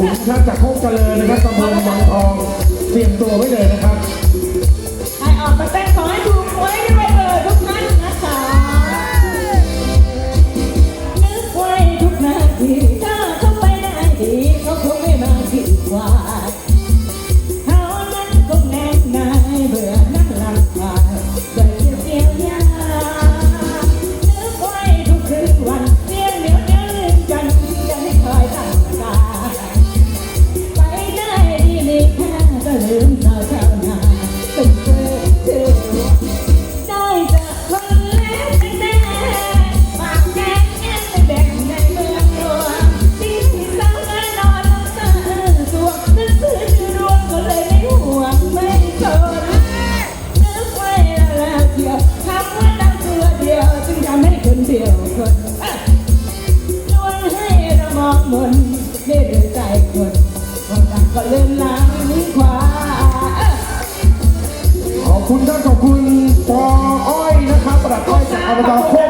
ขุนครับจากโคกเจริญนะครับตำบลบางทองเตรียมตัวไว้เลยนะครับ คนเดียวคนชวนให้เรามองมนได้ด้วใจคนคนดังก็เลื่อนลางนิ้วขาขอบคุณท่านขอบคุณปออ้อยนะครับประดับอ้อยจากอบตโคก